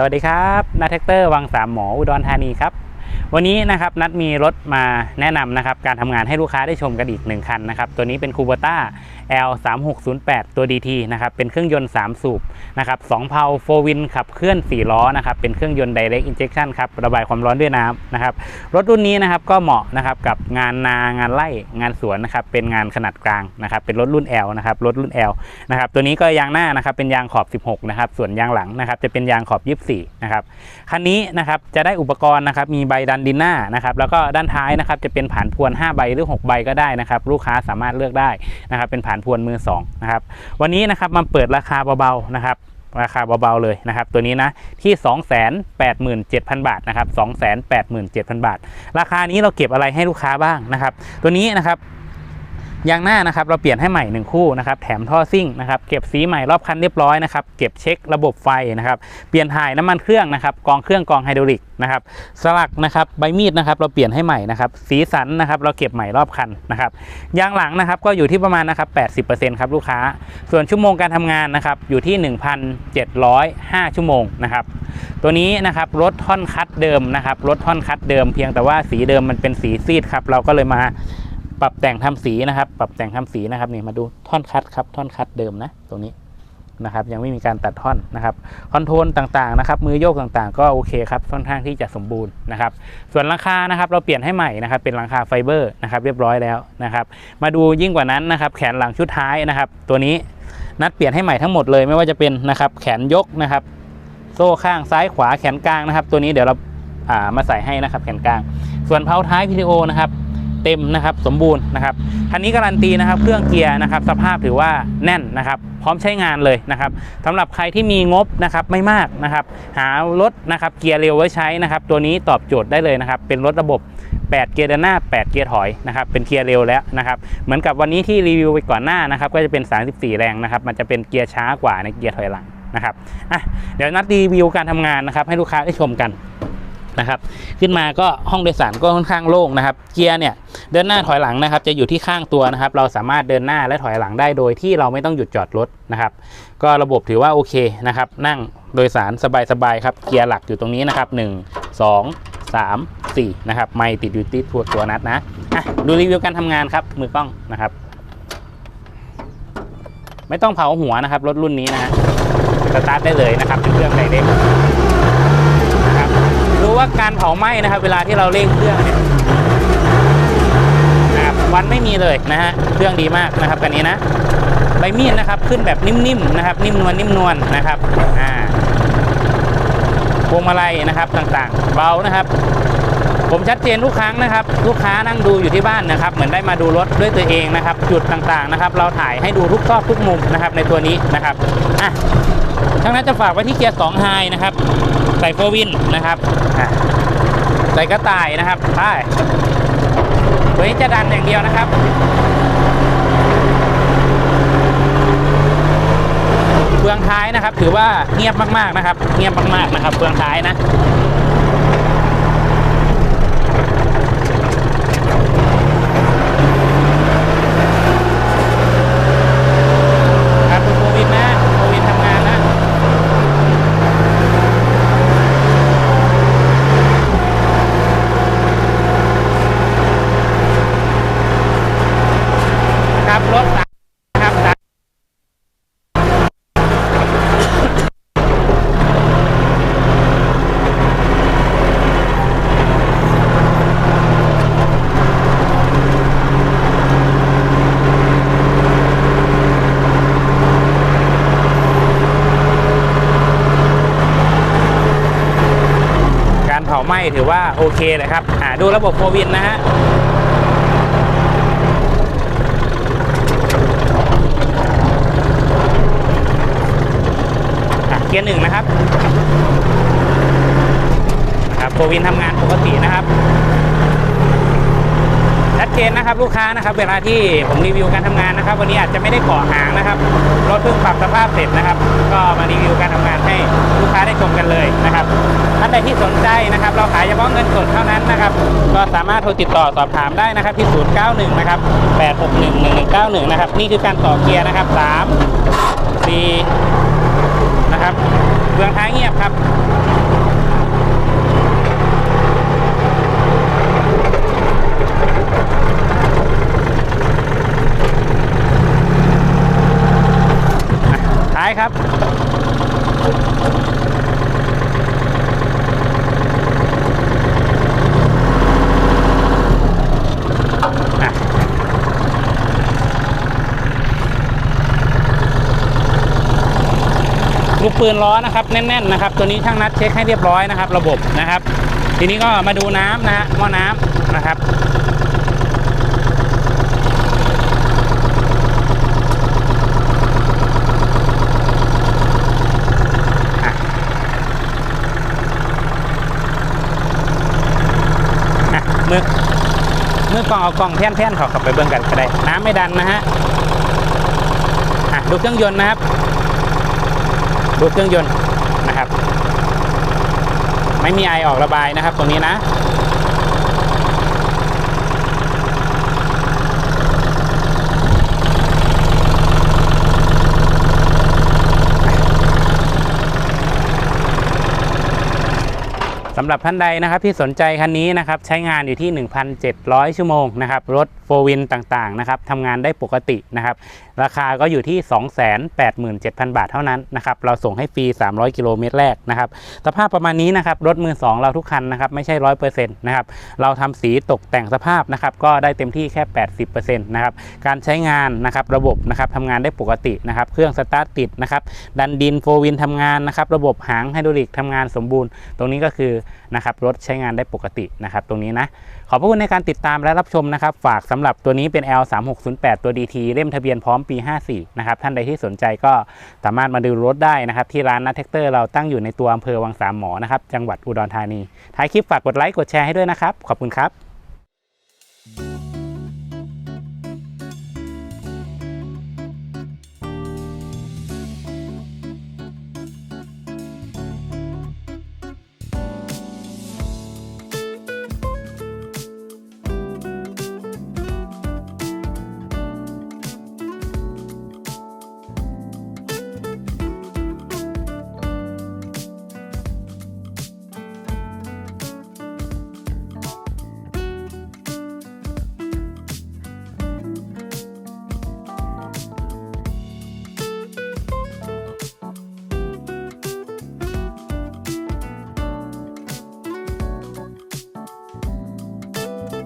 สวัสดีครับนาแท็กเตอร์วังสามหมออุดรธานีครับ วันนี้นะครับนัดมีรถมาแนะนำนะครับการทำงานให้ลูกค้าได้ชมกันอีกหนึ่งคันนะครับตัวนี้เป็นคู b ต้า L 3 6 0 8ตัว DT นะครับเป็นเครื่องยนต์ 3 สูบนะครับ2เพาโฟวินขับเคลื่อน 4 ล้อนะครับเป็นเครื่องยนต์ Direct Injection ครับระบายความร้อนด้วยน้ำนะครับรถรุ่นนี้นะครับก็เหมาะนะครับกับงานนางานไร่งานสวนนะครับเป็นงานขนาดกลางนะครับเป็นรถรุ่น L นะครับรถรุ่น L นะครับตัวนี้ก็ยางหน้านะครับเป็นยางขอบ 16นะครับส่วนยางหลังนะครับจะเป็นยางขอบ 24นะครับคันนี้นะครับจะได้อุปกรณ์นะครับมีใบดันดินหน้านะครับแล้วก็ด้านท้ายนะครับจะเป็นผ่านพวน 5 ใบหรือ 6 ใบก็ได้นะครับ ลูกค้าสามารถเลือกได้นะครับเป็นผ่านพวนมือ2นะครับวันนี้นะครับมาเปิดราคาเบาๆนะครับราคาเบาๆเลยนะครับ ตัวนี้นะที่ 287,000 บาทนะครับ287,000 บาท ราคานี้เราเก็บอะไรให้ลูกค้าบ้างนะครับ ตัวนี้นะครับ ยางหน้านะครับเราเปลี่ยนให้ใหม่ 1 คู่นะครับแถมท่อซิ่งนะครับเก็บสีใหม่รอบคันเรียบร้อยนะครับเก็บเช็คระบบไฟนะครับเปลี่ยนถ่ายน้ำมันเครื่องนะครับกองเครื่องกองไฮดรอลิกนะครับสลักนะครับใบมีดนะครับเราเปลี่ยนให้ใหม่นะครับสีสันนะครับเราเก็บใหม่รอบคันนะครับยางหลังนะครับก็อยู่ที่ประมาณนะครับ80%ครับลูกค้า ส่วนชั่วโมงการทำงานนะครับอยู่ที่ 1,705 ชั่วโมงนะครับตัวนี้นะครับรถท่อนคัดเดิมนะครับรถท่อนคัดเดิม เพียงแต่ว่าสีเดิมมันเป็นสีซีดครับเราก็เลยมา ปรับแต่งทำสีนะครับ ปรับแต่งทำสีนะครับนี่มาดูท่อนคัดครับท่อนคัดเดิมนะตรงนี้นะครับยังไม่มีการตัดท่อนนะครับคอนโทรลต่างๆนะครับมือโยกต่างๆ ก็โอเคครับค่อนข้างที่จะสมบูรณ์นะครับส่วนหลังคานะครับเราเปลี่ยนให้ใหม่นะครับเป็นหลังคาไฟเบอร์นะครับเรียบร้อยแล้วนะครับมาดูยิ่งกว่านั้นนะครับแขนหลังชุดท้ายนะครับตัวนี้นัดเปลี่ยนให้ใหม่ทั้งหมดเลยไม่ว่าจะเป็นนะครับแขนยกนะครับโซ่ข้างซ้ายขวาแขนกลางนะครับ ตัวนี้เดี๋ยวเราามาใส่ให้นะครับแขนกลาง ส่วนเพลาท้ายพีทีโอนะครับ เต็มนะครับสมบูรณ์นะครับคันนี้การันตีนะครับเครื่องเกียร์นะครับสภาพถือว่าแน่นนะครับพร้อมใช้งานเลยนะครับสำหรับใครที่มีงบนะครับไม่มากนะครับหารถนะครับเกียร์เร็วไว้ใช้นะครับตัวนี้ตอบโจทย์ได้เลยนะครับเป็นรถระบบ 8 เกียร์เดินหน้า 8 เกียร์ถอยนะครับเป็นเกียร์เร็วแล้วนะครับเหมือนกับวันนี้ที่รีวิวไปก่อนหน้านะครับก็จะเป็น 34 แรงนะครับมันจะเป็นเกียร์ช้ากว่าในเกียร์ถอยหลังนะครับอะเดี๋ยวนัดรีวิวการทำงานนะครับให้ลูกค้าได้ชมกัน นะครับ ขึ้นมาก็ห้องโดยสารก็ค่อนข้างโล่งนะครับ เกียร์เนี่ยเดินหน้าถอยหลังนะครับ จะอยู่ที่ข้างตัวนะครับ เราสามารถเดินหน้าและถอยหลังได้โดยที่เราไม่ต้องหยุดจอดรถนะครับ ก็ระบบถือว่าโอเคนะครับ นั่งโดยสารสบายๆครับ เกียร์หลักอยู่ตรงนี้นะครับ 1 2 3 4นะครับ ไม่ติดอยู่ที่ตัวตัวนัดนะอะดูรีวิวการทำงานครับ มือกล้องนะครับ ไม่ต้องเผาหัวนะครับ รถรุ่นนี้นะฮะสตาร์ทได้เลยนะครับเป็นเครื่องไดเรกนะค ว่าการเผาไหม้นะครับ เวลาที่เราเร่งเครื่องเนี่ยนะครับวันไม่มีเลยนะฮะเครื่องดีมากนะครับกันนี้นะใบมีดนะครับขึ้นแบบนิ่มๆนะครับ นิ่มนวลนิ่มนวลนะครับอ่าพวงมาลัยนะครับต่างๆ เบานะครับ ผมชัดเจนทุกครั้งนะครับ ลูกค้านั่งดูอยู่ที่บ้านนะครับ เหมือนได้มาดูรถด้วยตัวเองนะครับ จุดต่างๆนะครับ เราถ่ายให้ดูทุกซอกทุกมุมนะครับ ในตัวนี้นะครับอะทั้งนั้นจะฝากไว้ที่เกียร์2ไฮนะครับ ใส่โฟวินนะครับอะใส่กระต่ายนะครับไปตัวนี้จะดันอย่างเดียวนะครับเฟืองท้ายนะครับ ถือว่าเงียบมากๆนะครับ เงียบมากๆนะครับเฟืองท้ายนะ ครับคุณโควิดนะโควิดทำงานนะ ครับรถสามครับสามการเผาไหม้ถือว่า โอเคนะครับอ่าดูระบบโควิดนะฮะอะเกียร์หนึ่งนะครับครับโควินทำงานปกตินะครับ ชัดเจนนะครับลูกค้านะครับ เวลาที่ผมรีวิวการทำงานนะครับ วันนี้อาจจะไม่ได้กาะหางนะครับรถเพิ่งปรับสภาพเสร็จนะครับ ก็มารีวิวการทำงานให้ลูกค้าได้ชมกันเลยนะครับท่านใดที่สนใจนะครับ เราขายเฉพาะเงินสดเท่านั้นนะครับ ก็สามารถโทรติดต่อสอบถามได้นะครับที่ 091 นะครับ 861 1191 นะครับ นี่คือการต่อเกียร์นะครับ 3 4 นะครับเฟืองท้ายเงียบครับ ลูกปืนล้อนะครับแน่นๆนะครับตัวนี้ช่างนัดเช็คให้เรียบร้อยนะครับ ระบบนะครับ ทีนี้ก็มาดูน้ำนะฮะหม้อน้ำนะครับอะมือมือกล่องเอากล่องแท่นแท่นๆเขาเข้าไปเบิ่งกันก็ได้ น้ำไม่ดันนะฮะดูเครื่องยนต์นะครับ ดูเครื่องยนต์นะครับ ไม่มีไอออกระบายนะครับ ตรงนี้นะำหรับท่านใดนะครับที่สนใจคันนี้นะครับใช้งานอยู่ที่ 1,700 ชั่วโมงนะครับรถโฟวินต่างๆนะครับทำงานได้ปกตินะครับราคาก็อยู่ที่ 287,000 บาทเท่านั้นนะครับเราส่งให้ฟรี 300 กิโลเมตรแรกนะครับสภาพประมาณนี้นะครับรถมือ 2 เราทุกคันนะครับไม่ใช่ 100%นะครับเราทำสีตกแต่งสภาพนะครับก็ได้เต็มที่แค่ 80%นะครับการใช้งานนะครับระบบนะครับทำงานได้ปกตินะครับเครื่องสตาร์ทติดนะครับดันดินโฟวินทำงานนะครับระบบหางไฮดรอลิกทำงานสมบูรณ์ ตรงนี้ก็คือนะครับรถใช้งานได้ปกตินะครับตรงนี้นะขอบพระคุณในการติดตามและรับชมนะครับฝากสำหรับตัวนี้เป็น L 3 6 0 8 ตัว DT เล่มทะเบียนพร้อมปี 54นะครับท่านใดที่สนใจก็สามารถมาดูรถได้นะครับที่ร้านนัทเทคเตอร์เราตั้งอยู่ในตัวอำเภอวังสามหมอนะครับจังหวัดอุดรธานีท้ายคลิปฝากกดไลค์กดแชร์ให้ด้วยนะครับขอบคุณครับ